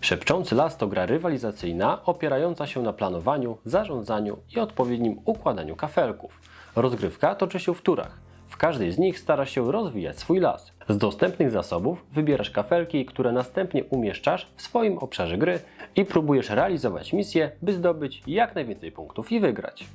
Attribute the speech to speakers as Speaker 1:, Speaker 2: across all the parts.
Speaker 1: Szepczący las to gra rywalizacyjna opierająca się na planowaniu, zarządzaniu i odpowiednim układaniu kafelków. Rozgrywka toczy się w turach. W każdej z nich starasz się rozwijać swój las. Z dostępnych zasobów wybierasz kafelki, które następnie umieszczasz w swoim obszarze gry i próbujesz realizować misję, by zdobyć jak najwięcej punktów i wygrać.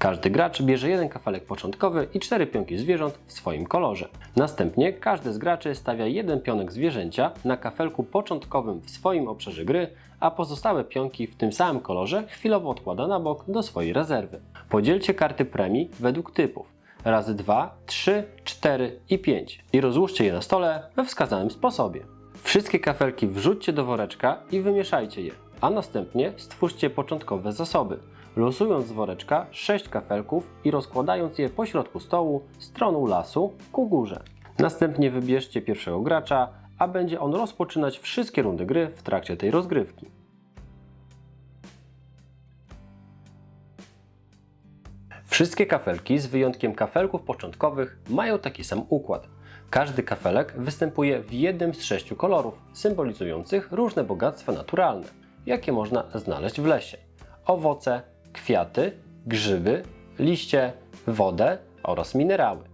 Speaker 1: Każdy gracz bierze jeden kafelek początkowy i cztery pionki zwierząt w swoim kolorze. Następnie każdy z graczy stawia jeden pionek zwierzęcia na kafelku początkowym w swoim obszarze gry, a pozostałe pionki w tym samym kolorze chwilowo odkłada na bok do swojej rezerwy. Podzielcie karty premii według typów razy 2, 3, 4 i 5 i rozłóżcie je na stole we wskazanym sposobie. Wszystkie kafelki wrzućcie do woreczka i wymieszajcie je, a następnie stwórzcie początkowe zasoby, losując z woreczka 6 kafelków i rozkładając je po środku stołu stroną lasu ku górze. Następnie wybierzcie pierwszego gracza, a będzie on rozpoczynać wszystkie rundy gry w trakcie tej rozgrywki. Wszystkie kafelki, z wyjątkiem kafelków początkowych, mają taki sam układ. Każdy kafelek występuje w jednym z sześciu kolorów, symbolizujących różne bogactwa naturalne, jakie można znaleźć w lesie. Owoce, kwiaty, grzyby, liście, wodę oraz minerały.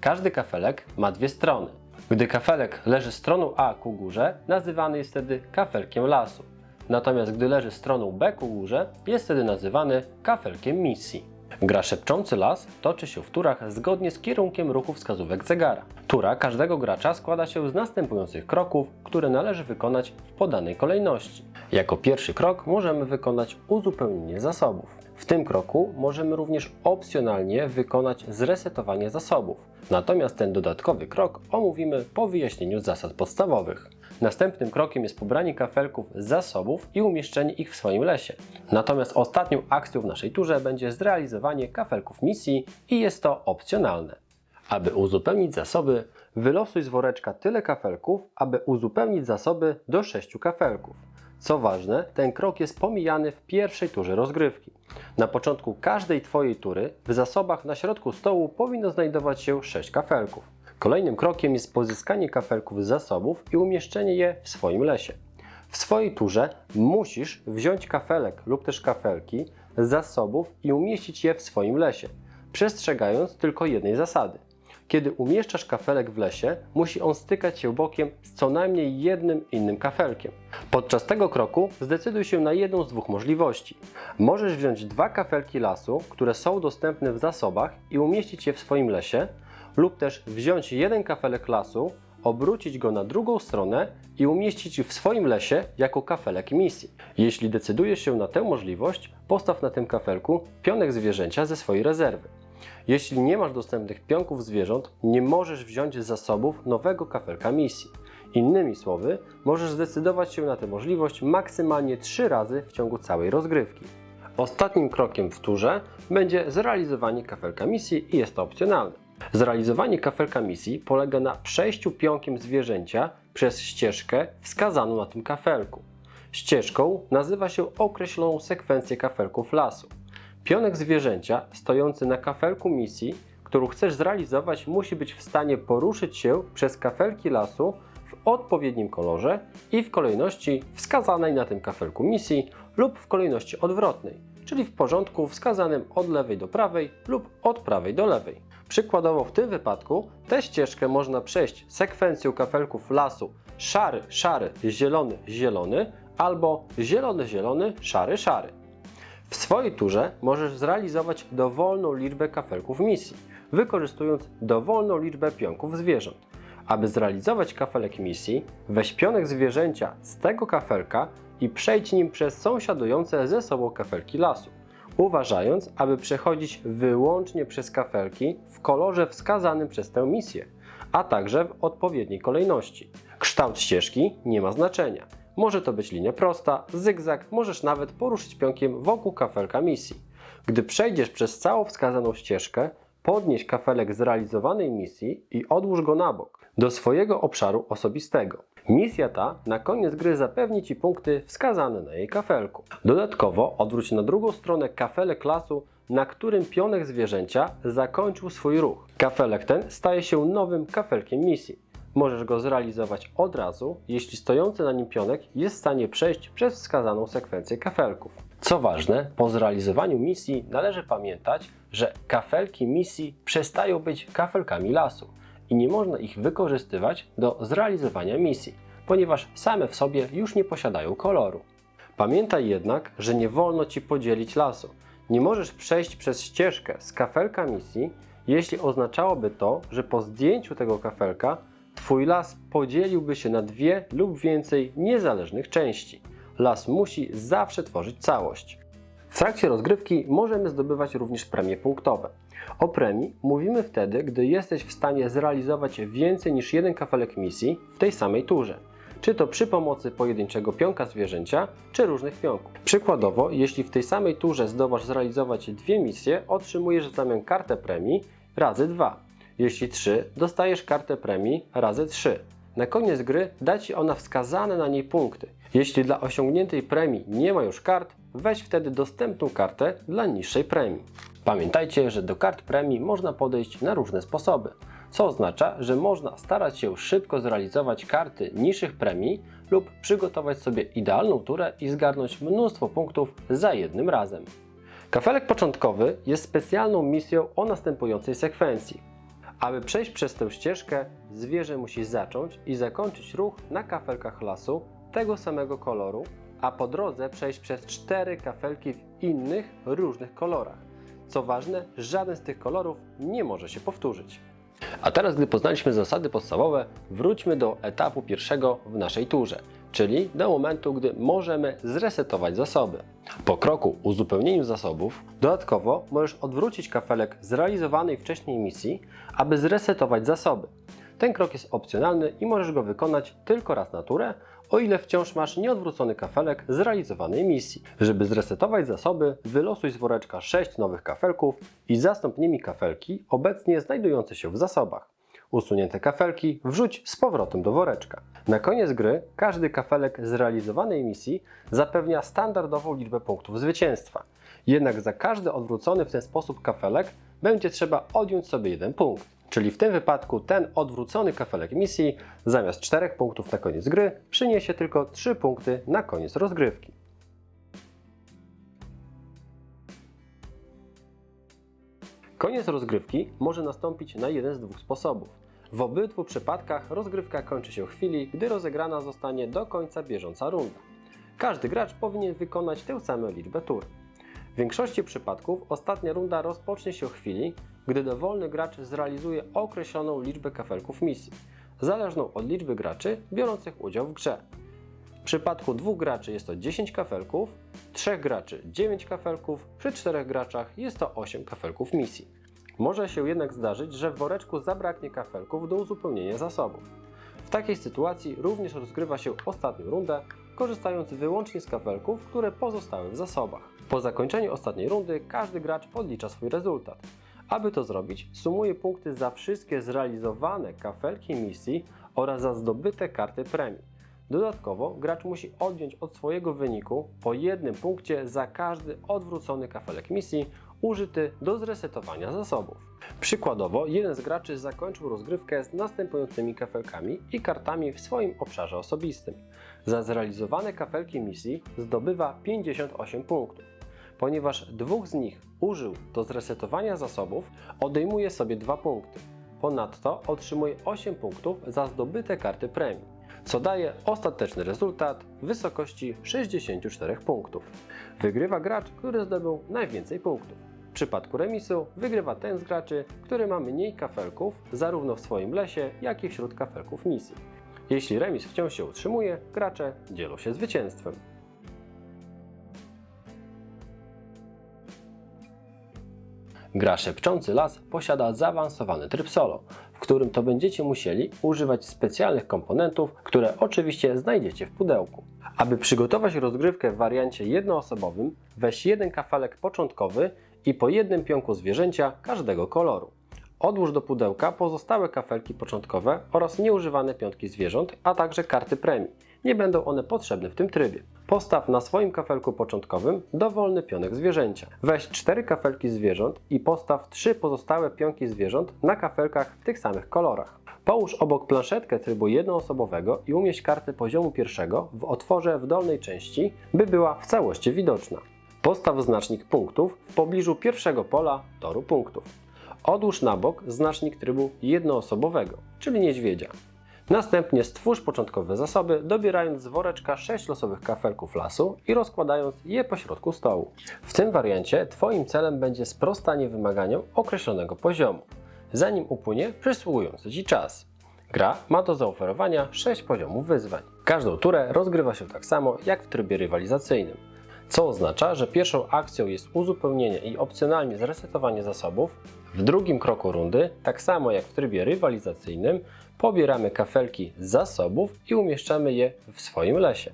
Speaker 1: Każdy kafelek ma dwie strony. Gdy kafelek leży stroną A ku górze, nazywany jest wtedy kafelkiem lasu. Natomiast gdy leży stroną B ku górze, jest wtedy nazywany kafelkiem misji. Gra Szepczący Las toczy się w turach zgodnie z kierunkiem ruchu wskazówek zegara. Tura każdego gracza składa się z następujących kroków, które należy wykonać w podanej kolejności. Jako pierwszy krok możemy wykonać uzupełnienie zasobów. W tym kroku możemy również opcjonalnie wykonać zresetowanie zasobów. Natomiast ten dodatkowy krok omówimy po wyjaśnieniu zasad podstawowych. Następnym krokiem jest pobranie kafelków z zasobów i umieszczenie ich w swoim lesie. Natomiast ostatnią akcją w naszej turze będzie zrealizowanie kafelków misji i jest to opcjonalne. Aby uzupełnić zasoby, wylosuj z woreczka tyle kafelków, aby uzupełnić zasoby do 6 kafelków. Co ważne, ten krok jest pomijany w pierwszej turze rozgrywki. Na początku każdej Twojej tury w zasobach na środku stołu powinno znajdować się 6 kafelków. Kolejnym krokiem jest pozyskanie kafelków z zasobów i umieszczenie je w swoim lesie. W swojej turze musisz wziąć kafelek lub też kafelki z zasobów i umieścić je w swoim lesie, przestrzegając tylko jednej zasady. Kiedy umieszczasz kafelek w lesie, musi on stykać się bokiem z co najmniej jednym innym kafelkiem. Podczas tego kroku zdecyduj się na jedną z dwóch możliwości. Możesz wziąć dwa kafelki lasu, które są dostępne w zasobach i umieścić je w swoim lesie, lub też wziąć jeden kafelek lasu, obrócić go na drugą stronę i umieścić w swoim lesie jako kafelek misji. Jeśli decydujesz się na tę możliwość, postaw na tym kafelku pionek zwierzęcia ze swojej rezerwy. Jeśli nie masz dostępnych pionków zwierząt, nie możesz wziąć z zasobów nowego kafelka misji. Innymi słowy, możesz zdecydować się na tę możliwość maksymalnie 3 razy w ciągu całej rozgrywki. Ostatnim krokiem w turze będzie zrealizowanie kafelka misji i jest to opcjonalne. Zrealizowanie kafelka misji polega na przejściu pionkiem zwierzęcia przez ścieżkę wskazaną na tym kafelku. Ścieżką nazywa się określoną sekwencję kafelków lasu. Pionek zwierzęcia stojący na kafelku misji, którą chcesz zrealizować, musi być w stanie poruszyć się przez kafelki lasu w odpowiednim kolorze i w kolejności wskazanej na tym kafelku misji lub w kolejności odwrotnej, czyli w porządku wskazanym od lewej do prawej lub od prawej do lewej. Przykładowo w tym wypadku tę ścieżkę można przejść sekwencją kafelków lasu szary, szary, zielony, zielony albo zielony, zielony, szary, szary. W swojej turze możesz zrealizować dowolną liczbę kafelków misji, wykorzystując dowolną liczbę pionków zwierząt. Aby zrealizować kafelek misji, weź pionek zwierzęcia z tego kafelka i przejdź nim przez sąsiadujące ze sobą kafelki lasu, uważając, aby przechodzić wyłącznie przez kafelki w kolorze wskazanym przez tę misję, a także w odpowiedniej kolejności. Kształt ścieżki nie ma znaczenia. Może to być linia prosta, zygzak, możesz nawet poruszyć pionkiem wokół kafelka misji. Gdy przejdziesz przez całą wskazaną ścieżkę, podnieś kafelek zrealizowanej misji i odłóż go na bok, do swojego obszaru osobistego. Misja ta na koniec gry zapewni Ci punkty wskazane na jej kafelku. Dodatkowo odwróć na drugą stronę kafelek lasu, na którym pionek zwierzęcia zakończył swój ruch. Kafelek ten staje się nowym kafelkiem misji. Możesz go zrealizować od razu, jeśli stojący na nim pionek jest w stanie przejść przez wskazaną sekwencję kafelków. Co ważne, po zrealizowaniu misji należy pamiętać, że kafelki misji przestają być kafelkami lasu i nie można ich wykorzystywać do zrealizowania misji, ponieważ same w sobie już nie posiadają koloru. Pamiętaj jednak, że nie wolno Ci podzielić lasu. Nie możesz przejść przez ścieżkę z kafelka misji, jeśli oznaczałoby to, że po zdjęciu tego kafelka Twój las podzieliłby się na dwie lub więcej niezależnych części. Las musi zawsze tworzyć całość. W trakcie rozgrywki możemy zdobywać również premie punktowe. O premii mówimy wtedy, gdy jesteś w stanie zrealizować więcej niż jeden kafelek misji w tej samej turze. Czy to przy pomocy pojedynczego pionka zwierzęcia, czy różnych pionków. Przykładowo, jeśli w tej samej turze zdołasz zrealizować dwie misje, otrzymujesz w zamian kartę premii razy 2. Jeśli 3, dostajesz kartę premii razy 3. Na koniec gry da Ci ona wskazane na niej punkty. Jeśli dla osiągniętej premii nie ma już kart, weź wtedy dostępną kartę dla niższej premii. Pamiętajcie, że do kart premii można podejść na różne sposoby, co oznacza, że można starać się szybko zrealizować karty niższych premii lub przygotować sobie idealną turę i zgarnąć mnóstwo punktów za jednym razem. Kafelek początkowy jest specjalną misją o następującej sekwencji. Aby przejść przez tę ścieżkę, zwierzę musi zacząć i zakończyć ruch na kafelkach lasu tego samego koloru, a po drodze przejść przez cztery kafelki w innych, różnych kolorach. Co ważne, żaden z tych kolorów nie może się powtórzyć. A teraz, gdy poznaliśmy zasady podstawowe, wróćmy do etapu pierwszego w naszej turze, czyli do momentu, gdy możemy zresetować zasoby. Po kroku uzupełnieniu zasobów, dodatkowo możesz odwrócić kafelek zrealizowanej wcześniej misji, aby zresetować zasoby. Ten krok jest opcjonalny i możesz go wykonać tylko raz na turę, o ile wciąż masz nieodwrócony kafelek zrealizowanej misji. Żeby zresetować zasoby, wylosuj z woreczka 6 nowych kafelków i zastąp nimi kafelki obecnie znajdujące się w zasobach. Usunięte kafelki wrzuć z powrotem do woreczka. Na koniec gry każdy kafelek zrealizowanej misji zapewnia standardową liczbę punktów zwycięstwa. Jednak za każdy odwrócony w ten sposób kafelek będzie trzeba odjąć sobie jeden punkt. Czyli w tym wypadku ten odwrócony kafelek misji zamiast 4 punktów na koniec gry przyniesie tylko 3 punkty na koniec rozgrywki. Koniec rozgrywki może nastąpić na jeden z dwóch sposobów. W obydwu przypadkach rozgrywka kończy się w chwili, gdy rozegrana zostanie do końca bieżąca runda. Każdy gracz powinien wykonać tę samą liczbę tur. W większości przypadków ostatnia runda rozpocznie się w chwili, gdy dowolny gracz zrealizuje określoną liczbę kafelków misji, zależną od liczby graczy biorących udział w grze. W przypadku dwóch graczy jest to 10 kafelków, trzech graczy 9 kafelków, przy czterech graczach jest to 8 kafelków misji. Może się jednak zdarzyć, że w woreczku zabraknie kafelków do uzupełnienia zasobów. W takiej sytuacji również rozgrywa się ostatnią rundę, korzystając wyłącznie z kafelków, które pozostały w zasobach. Po zakończeniu ostatniej rundy każdy gracz podlicza swój rezultat. Aby to zrobić, sumuje punkty za wszystkie zrealizowane kafelki misji oraz za zdobyte karty premii. Dodatkowo gracz musi odjąć od swojego wyniku po jednym punkcie za każdy odwrócony kafelek misji użyty do zresetowania zasobów. Przykładowo, jeden z graczy zakończył rozgrywkę z następującymi kafelkami i kartami w swoim obszarze osobistym. Za zrealizowane kafelki misji zdobywa 58 punktów. Ponieważ dwóch z nich użył do zresetowania zasobów, odejmuje sobie 2 punkty. Ponadto otrzymuje 8 punktów za zdobyte karty premii, co daje ostateczny rezultat w wysokości 64 punktów. Wygrywa gracz, który zdobył najwięcej punktów. Przypadku remisu wygrywa ten z graczy, który ma mniej kafelków zarówno w swoim lesie, jak i wśród kafelków misji. Jeśli remis wciąż się utrzymuje, gracze dzielą się zwycięstwem. Gra Szepczący Las posiada zaawansowany tryb solo, w którym to będziecie musieli używać specjalnych komponentów, które oczywiście znajdziecie w pudełku. Aby przygotować rozgrywkę w wariancie jednoosobowym, weź jeden kafelek początkowy i po jednym pionku zwierzęcia każdego koloru. Odłóż do pudełka pozostałe kafelki początkowe oraz nieużywane piątki zwierząt, a także karty premii. Nie będą one potrzebne w tym trybie. Postaw na swoim kafelku początkowym dowolny pionek zwierzęcia. Weź cztery kafelki zwierząt i postaw trzy pozostałe pionki zwierząt na kafelkach w tych samych kolorach. Połóż obok planszetkę trybu jednoosobowego i umieść kartę poziomu pierwszego w otworze w dolnej części, by była w całości widoczna. Postaw znacznik punktów w pobliżu pierwszego pola toru punktów. Odłóż na bok znacznik trybu jednoosobowego, czyli niedźwiedzia. Następnie stwórz początkowe zasoby, dobierając z woreczka 6 losowych kafelków lasu i rozkładając je po środku stołu. W tym wariancie Twoim celem będzie sprostanie wymaganiom określonego poziomu, zanim upłynie przysługujący Ci czas. Gra ma do zaoferowania 6 poziomów wyzwań. Każdą turę rozgrywa się tak samo jak w trybie rywalizacyjnym, co oznacza, że pierwszą akcją jest uzupełnienie i opcjonalnie zresetowanie zasobów. W drugim kroku rundy, tak samo jak w trybie rywalizacyjnym, pobieramy kafelki z zasobów i umieszczamy je w swoim lesie.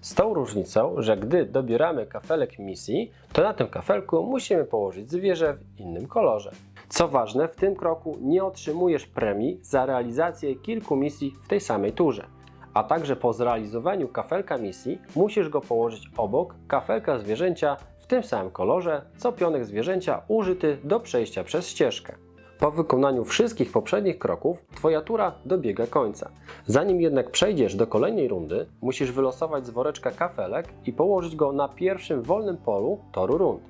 Speaker 1: Z tą różnicą, że gdy dobieramy kafelek misji, to na tym kafelku musimy położyć zwierzę w innym kolorze. Co ważne, w tym kroku nie otrzymujesz premii za realizację kilku misji w tej samej turze. A także po zrealizowaniu kafelka misji musisz go położyć obok kafelka zwierzęcia w tym samym kolorze, co pionek zwierzęcia użyty do przejścia przez ścieżkę. Po wykonaniu wszystkich poprzednich kroków, Twoja tura dobiega końca. Zanim jednak przejdziesz do kolejnej rundy, musisz wylosować z woreczka kafelek i położyć go na pierwszym wolnym polu toru rund,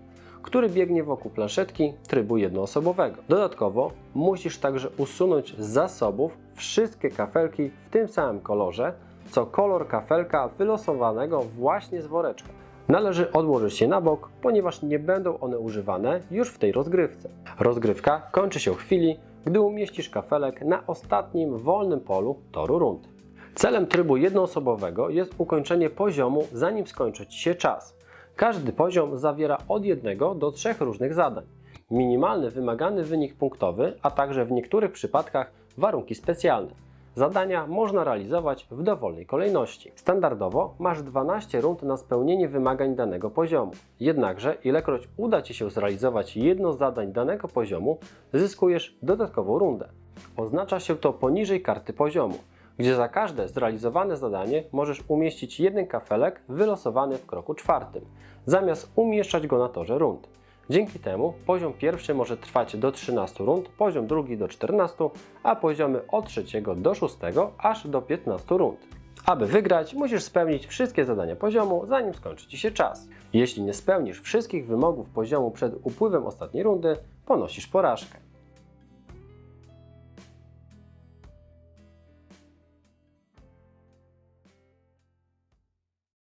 Speaker 1: który biegnie wokół planszetki trybu jednoosobowego. Dodatkowo musisz także usunąć z zasobów wszystkie kafelki w tym samym kolorze, co kolor kafelka wylosowanego właśnie z woreczka. Należy odłożyć je na bok, ponieważ nie będą one używane już w tej rozgrywce. Rozgrywka kończy się w chwili, gdy umieścisz kafelek na ostatnim wolnym polu toru rund. Celem trybu jednoosobowego jest ukończenie poziomu, zanim skończy Ci się czas. Każdy poziom zawiera od jednego do trzech różnych zadań. Minimalny wymagany wynik punktowy, a także w niektórych przypadkach warunki specjalne. Zadania można realizować w dowolnej kolejności. Standardowo masz 12 rund na spełnienie wymagań danego poziomu. Jednakże, ilekroć uda Ci się zrealizować jedno z zadań danego poziomu, zyskujesz dodatkową rundę. Oznacza się to poniżej karty poziomu, gdzie za każde zrealizowane zadanie możesz umieścić jeden kafelek wylosowany w kroku czwartym, zamiast umieszczać go na torze rund. Dzięki temu poziom pierwszy może trwać do 13 rund, poziom drugi do 14, a poziomy od 3 do 6 aż do 15 rund. Aby wygrać, musisz spełnić wszystkie zadania poziomu, zanim skończy Ci się czas. Jeśli nie spełnisz wszystkich wymogów poziomu przed upływem ostatniej rundy, ponosisz porażkę.